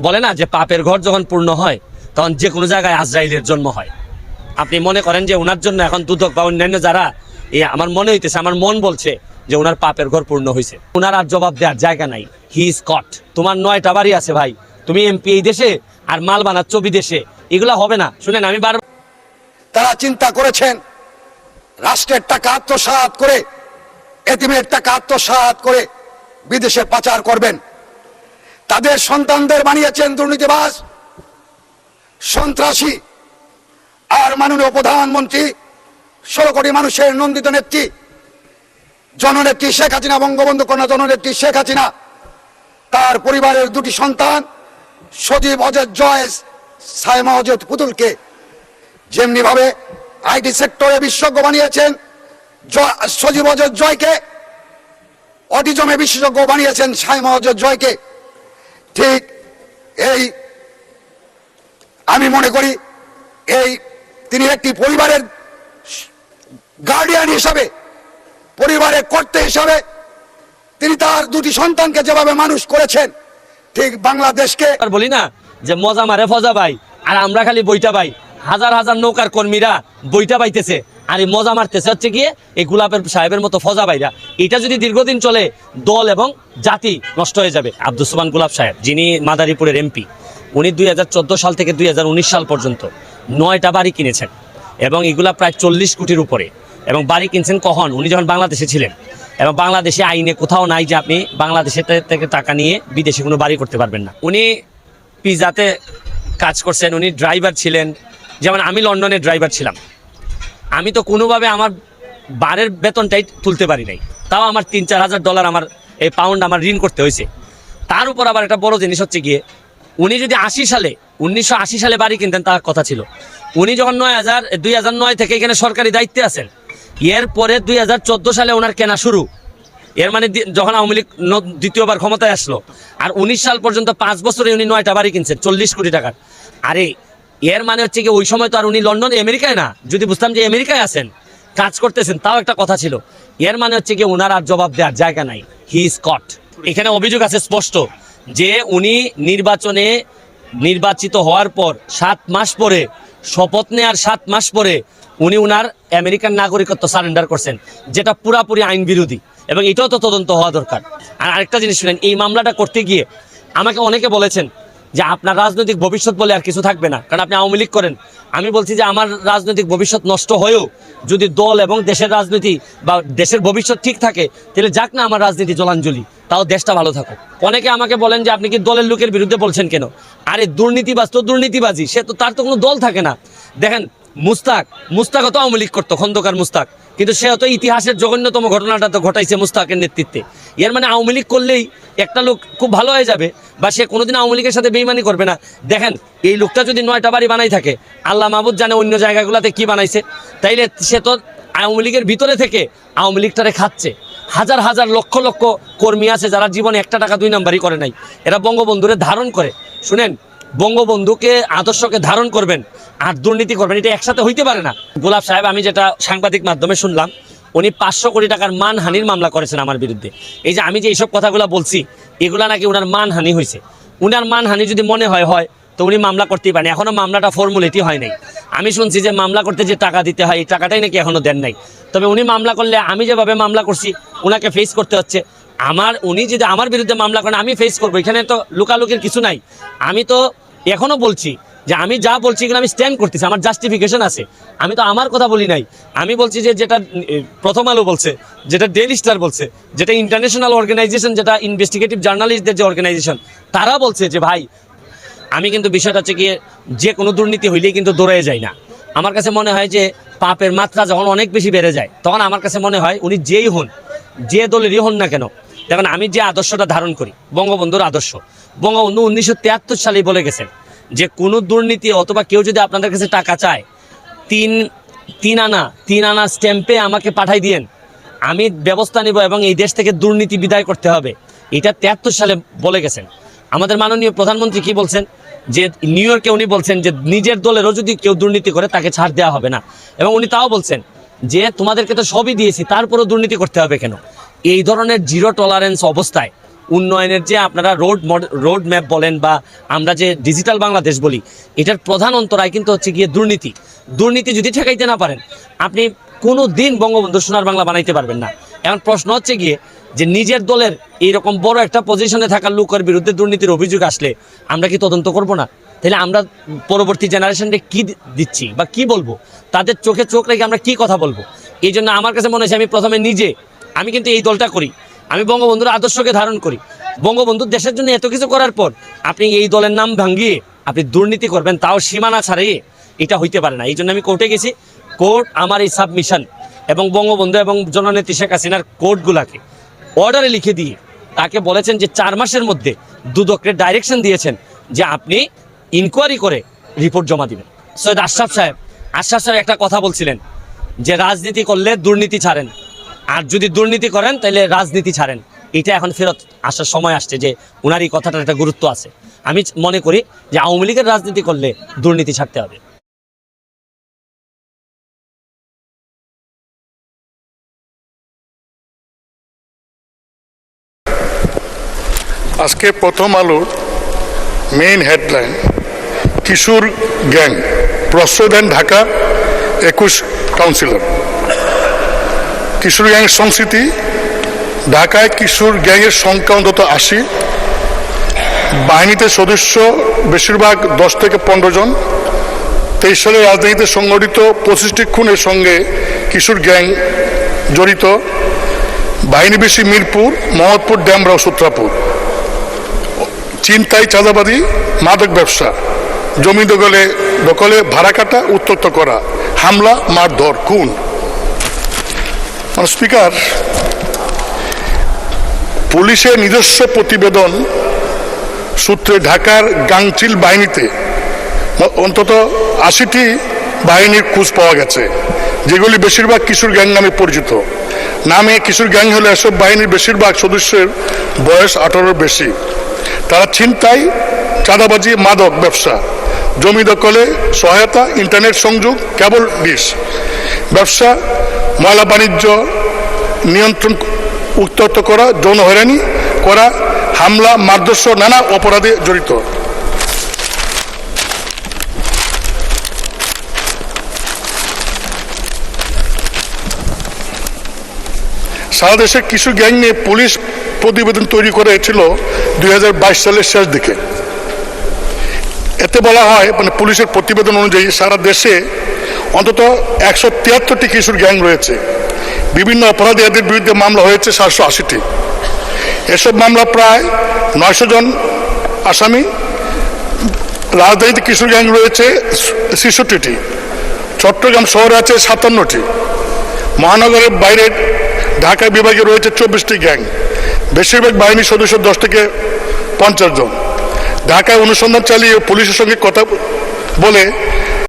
বলে না যে পাপের ঘর যখন পূর্ণ হয়, তখন যে কোনো জায়গায় আজরাইলের জন্ম হয়। আপনি মনে করেন যে ওনার জন্য এখন দুদক বা অন্যান্য যারা এই আমার মনে হইতেছে, আমার মন বলছে যে ওনার পাপের ঘর পূর্ণ হয়েছে ওনার আর জবাব দেওয়ার জায়গা নাই। হি ইজ কট তোমার নয়টা বাড়ি আছে ভাই। তুমি এমপি এই দেশে আর মাল বানাচ্ছ বিদেশে। এগুলা হবে না। শুনেন, আমি বার তারা চিন্তা করেছেন, রাষ্ট্রের টাকা আত্মসাৎ করে, এতিমের টাকা আত্মসাৎ করে বিদেশে পাচার করবেন। তাদের সন্তানদের বানিয়েছেন দুর্নীতিবাজ, সন্ত্রাসী আর মাননীয় প্রধানমন্ত্রী, ষোলো কোটি মানুষের নন্দিত নেত্রী, জননেত্রী শেখ হাসিনা, বঙ্গবন্ধু কন্যা জননেত্রী শেখ হাসিনা, তার পরিবারের দুটি সন্তান, সজীব অজয় জয়, সাইমা অজয় পুতুলকে যেমনি ভাবে আইটি সেক্টরে বিশেষজ্ঞ বানিয়েছেন সজীব অজয় জয়কে, অটিজমে বিশেষজ্ঞ বানিয়েছেন সাইমা অজয় জয়কে। ঠিক এই, আমি মনে করি এই তিনি একটি পরিবারের গার্ডিয়ান হিসাবে, পরিবারের কর্তা হিসাবে তিনি তার দুটি সন্তানকে যেভাবে মানুষ করেছেন, ঠিক বাংলাদেশকে আর বলি না যে মজা মারে ফজা ভাই, আর আমরা খালি বইটা পাই। হাজার হাজার নৌকার কর্মীরা বইটা পাইতেছে। আর এই মজা মারতেছে হচ্ছে গিয়ে এই গোলাপের সাহেবের মতো ফজা ভাইরা। এটা যদি দীর্ঘদিন চলে, দল এবং জাতি নষ্ট হয়ে যাবে। আব্দুল সুমান গোলাপ সাহেব, যিনি মাদারীপুরের এমপি, উনি দুই হাজার চোদ্দ সাল থেকে দুই হাজার উনিশ সাল পর্যন্ত নয়টা বাড়ি কিনেছেন এবং এগুলা প্রায় চল্লিশ কোটির উপরে। এবং বাড়ি কিনছেন কখন? উনি যখন বাংলাদেশে ছিলেন। এবং বাংলাদেশে আইনে কোথাও নাই যে আপনি বাংলাদেশের থেকে টাকা নিয়ে বিদেশে কোনো বাড়ি করতে পারবেন না। উনি পিজাতে কাজ করছেন, উনি ড্রাইভার ছিলেন। যেমন আমি লন্ডনের ড্রাইভার ছিলাম। আমি তো কোনোভাবে আমার বারের বেতনটাই তুলতে পারি নাই। তাও আমার তিন, চার হাজার ডলার আমার এই পাউন্ড আমার ঋণ করতে হয়েছে। তার উপর আবার একটা বড় জিনিস হচ্ছে গিয়ে, উনি যদি আশি সালে, উনিশশো আশি সালে বাড়ি কিনতেন তার কথা ছিল। উনি যখন নয় হাজার দুই হাজার নয় থেকে এখানে সরকারি দায়িত্বে আছেন, এর পরে দুই হাজার চোদ্দ সালে ওনার কেনা শুরু। এর মানে যখন আওয়ামী লীগ দ্বিতীয়বার ক্ষমতায় আসলো, আর উনিশ সাল পর্যন্ত পাঁচ বছরে উনি নয়টা বাড়ি কিনছেন, চল্লিশ কোটি টাকার। আরে এর মানে হচ্ছে কি, ওই সময় তো আর উনি লন্ডন, আমেরিকায় না? যদি বুঝতাম যে আমেরিকায় আছেন, কাজ করতেছেন, তাও একটা কথা ছিল। এর মানে হচ্ছে কি ওনার আর জবাব দেওয়ার জায়গা নাই। হি ইজ কট এখানে অভিযোগ আছে স্পষ্ট যে উনি নির্বাচনে নির্বাচিত হওয়ার পর, সাত মাস পরে, শপথ নেওয়ার সাত মাস পরে, উনি উনার আমেরিকান নাগরিকত্ব সারেন্ডার করছেন, যেটা পুরাপুরি আইন বিরোধী। এবং এটাও তো তদন্ত হওয়া দরকার। আর আরেকটা জিনিস শুনেন, এই মামলাটা করতে গিয়ে আমাকে অনেকে বলেছেন যে আপনার রাজনৈতিক ভবিষ্যৎ বলে আর কিছু থাকবে না। কারণ আপনি আওয়ামী লীগ করেন। আমি বলছি যে আমার রাজনৈতিক ভবিষ্যৎ নষ্ট হয়েও যদি দল এবং দেশের রাজনীতি বা দেশের ভবিষ্যৎ ঠিক থাকে, তাহলে যাক না আমার রাজনীতি জলাঞ্জলি। তাও দেশটা ভালো থাকুক। অনেকে আমাকে বলেন যে আপনি কি দলের লোকের বিরুদ্ধে বলছেন কেন? আরে দুর্নীতিবাজ তো দুর্নীতিবাজি সে তো তার তো কোনো দল থাকে না। দেখেন, মুস্তাক, মুস্তাকও তো আওয়ামী লীগ করতো, খন্দকার মুস্তাক। কিন্তু সে তো ইতিহাসের জঘন্যতম ঘটনাটা তো ঘটাইছে মুস্তাকের নেতৃত্বে। এর মানে আওয়ামী লীগ করলেই একটা লোক খুব ভালো হয়ে যাবে। বা সে কোনোদিন আওয়ামী লীগের সাথে বেইমানি করবে না। দেখেন, এই লোকটা যদি নয়টা বাড়ি বানাই থাকে, আল্লাহ মাহবুদ জানে অন্য জায়গাগুলোতে কি বানাইছে। তাইলে সে তো আওয়ামী লীগের ভিতরে থেকে আওয়ামী লীগটারে খাচ্ছে। হাজার হাজার লক্ষ লক্ষ কর্মী আছে যারা জীবনে একটা টাকা দুই নাম্বারই করে নাই। এরা বঙ্গবন্ধুরে ধারণ করে। শুনেন, বঙ্গবন্ধুকে, আদর্শকে ধারণ করবেন, আর দুর্নীতি করবেন, এটা একসাথে হইতে পারে না। গোলাপ সাহেব, আমি যেটা সাংবাদিক মাধ্যমে শুনলাম, উনি পাঁচশো কোটি টাকার মানহানির মামলা করেছেন আমার বিরুদ্ধে। এই যে আমি যে এইসব কথাগুলো বলছি এগুলা নাকি ওনার মানহানি হয়েছে উনার মানহানি যদি মনে হয় হয়, তো উনি মামলা করতেই পারেন। এখনও মামলাটা ফর্মুলেটি হয় নাই। আমি শুনছি যে মামলা করতে যে টাকা দিতে হয়, এই টাকাটাই নাকি এখনও দেন নাই। তবে উনি মামলা করলে আমি যেভাবে মামলা করছি ওনাকে ফেস করতে হচ্ছে। আমার, উনি যদি আমার বিরুদ্ধে মামলা করেন, আমি ফেস করব। এখানে তো লুকালুকির কিছু নাই। আমি তো এখনও বলছি যে আমি যা বলছি এগুলো আমি স্ট্যান্ড করতেছি, আমার জাস্টিফিকেশন আছে। আমি তো আমার কথা বলি নাই। আমি বলছি যে যেটা প্রথম আলো বলছে, যেটা ডেলি স্টার বলছে, যেটা ইন্টারন্যাশনাল অর্গানাইজেশন যেটা ইনভেস্টিগেটিভ জার্নালিস্টদের যে অর্গানাইজেশন তারা বলছে যে, ভাই, আমি কিন্তু বিষয়টা হচ্ছে গিয়ে যে কোনো দুর্নীতি হইলেই কিন্তু দৌড়ে যায় না। আমার কাছে মনে হয় যে পাপের মাত্রা যখন অনেক বেশি বেড়ে যায়, তখন আমার কাছে মনে হয় উনি যেই হন, যে দলেরই হন না কেন, দেখুন আমি যে আদর্শটা ধারণ করি, বঙ্গবন্ধুর আদর্শ, বঙ্গবন্ধু উনিশশো সালেই বলে গেছেন যে কোনো দুর্নীতি অথবা কেউ যদি আপনাদের কাছে টাকা চায়, তিন তিন আনা তিন আনা স্ট্যাম্পে আমাকে পাঠাই দিয়েন। আমি ব্যবস্থা নিব এবং এই দেশ থেকে দুর্নীতি বিদায় করতে হবে। এটা তিয়াত্তর সালে বলে গেছেন। আমাদের মাননীয় প্রধানমন্ত্রী কি বলছেন? যে নিউ ইয়র্কে উনি বলছেন যে নিজের দলেরও যদি কেউ দুর্নীতি করে তাকে ছাড় দেওয়া হবে না। এবং উনি তাও বলছেন যে তোমাদেরকে তো সবই দিয়েছি, তারপরও দুর্নীতি করতে হবে কেন? এই ধরনের জিরো টলারেন্স অবস্থায় উন্নয়নের যে আপনারা রোড রোড ম্যাপ বলেন বা আমরা যে ডিজিটাল বাংলাদেশ বলি, এটার প্রধান অন্তরায় কিন্তু হচ্ছে গিয়ে দুর্নীতি। দুর্নীতি যদি ঠেকাইতে না পারেন, আপনি কোনো দিন বঙ্গবন্ধু সোনার বাংলা বানাইতে পারবেন না। এখন প্রশ্ন হচ্ছে গিয়ে যে নিজের দলের এইরকম বড় একটা পজিশনে থাকা লোকের বিরুদ্ধে দুর্নীতির অভিযোগ আসলে আমরা কি তদন্ত করব না? তাহলে আমরা পরবর্তী জেনারেশনকে কি দিচ্ছি বা কি বলব? তাদের চোখে চোখ রেখে আমরা কি কথা বলব? এই জন্য আমার কাছে মনে হয়েছে আমি প্রথমে নিজে, আমি কিন্তু এই দলটা করি। আমি বঙ্গবন্ধুর আদর্শকে ধারণ করি। বঙ্গবন্ধু দেশের জন্য এত কিছু করার পর আপনি এই দলের নাম ভাঙ্গিয়ে আপনি দুর্নীতি করবেন, তাও সীমানা ছাড়িয়ে এটা হইতে পারে না। এই জন্য আমি কোর্টে গেছি। কোর্ট আমার এই সাবমিশন এবং বঙ্গবন্ধু এবং জননেত্রী শেখ হাসিনার কোর্টগুলাকে অর্ডারে লিখে দিয়ে তাকে বলেছেন যে চার মাসের মধ্যে দুদককে ডাইরেকশন দিয়েছেন যে আপনি ইনকোয়ারি করে রিপোর্ট জমা দিবেন। সৈয়দ আশরাফ সাহেব আশরাফ সাহেব একটা কথা বলছিলেন যে রাজনীতি করলে দুর্নীতি ছাড়েন। আর যদি দুর্নীতি করেন, তাহলে রাজনীতি ছাড়েন। এটা এখন ফেরত আসার সময় আসছে যে ওনার এই কথাটার একটা গুরুত্ব আছে। আমি মনে করি যে আওয়ামী লীগের রাজনীতি করলে দুর্নীতি ছাড়তে হবে। আজকে প্রথম আলোর মেইন হেডলাইন কিশোর গ্যাং, প্রশ্রয় ঢাকা একুশ কাউন্সিলর কিশোর গ্যাংয়ের সংস্কৃতি, ঢাকায় কিশোর গ্যাংয়ের সংখ্যা অন্তত আশি। বাহিনীতে সদস্য বেশিরভাগ দশ থেকে পনেরো জন। তেইশ সালে রাজনীতিতে সংগঠিত পঁচিশটি খুনের সঙ্গে কিশোর গ্যাং জড়িত। বাহিনী বেশি মিরপুর, মোহাম্মদপুর ড্যামরা ও সূত্রাপুর চিন্তাই চাঁদাবাদী মাদক ব্যবসা। জমি দখলে দখলে ভাড়া কাটা উত্তক্ত করা, হামলা, মারধর, খুন। স্পিকার পুলিশের নিজস্ব প্রতিবেদন, সূত্রে ঢাকার গাংচিল বাহিনীতে অন্তত আশিটি বাহিনীর খোঁজ পাওয়া গেছে, যেগুলি বেশিরভাগ কিশোর গ্যাং নামে পরিচিত। নামে কিশোর গ্যাং হলে এসব বাহিনীর বেশিরভাগ সদস্যের বয়স আঠারোর বেশি। তারা ছিনতাই, চাঁদাবাজি, মাদক ব্যবসা, জমি দখলে, সহায়তা, ইন্টারনেট সংযোগ, কেবল ডিশ ব্যবসা ময়লা বাণিজ্য নিয়ন্ত্রণ উত্তপ্ত করা, যৌন হয়রানি করা, হামলা মারধর্ষ নানা অপরাধে জড়িত। সারা দেশে কিছু গ্যাং নিয়ে পুলিশ প্রতিবেদন তৈরি করেছিল দুই হাজার বাইশ সালের শেষ দিকে। এতে বলা হয় মানে পুলিশের প্রতিবেদন অনুযায়ী সারা দেশে অন্তত একশো তিয়াত্তরটি কিশোর গ্যাং রয়েছে। বিভিন্ন অপরাধী এদের বিরুদ্ধে মামলা হয়েছে সাতশো আশিটি। এসব মামলা প্রায় নয়শো জন আসামি। রাজধানীতে কিশোর গ্যাং রয়েছে ছেষট্টিটি। চট্টগ্রাম শহরে আছে সাতান্নটি। মহানগরের বাইরে ঢাকা বিভাগে রয়েছে চব্বিশটি গ্যাং। বেশিরভাগ বাহিনীর সদস্য দশ থেকে পঞ্চাশ জন। ঢাকায় অনুসন্ধান চালিয়ে পুলিশের সঙ্গে কথা বলে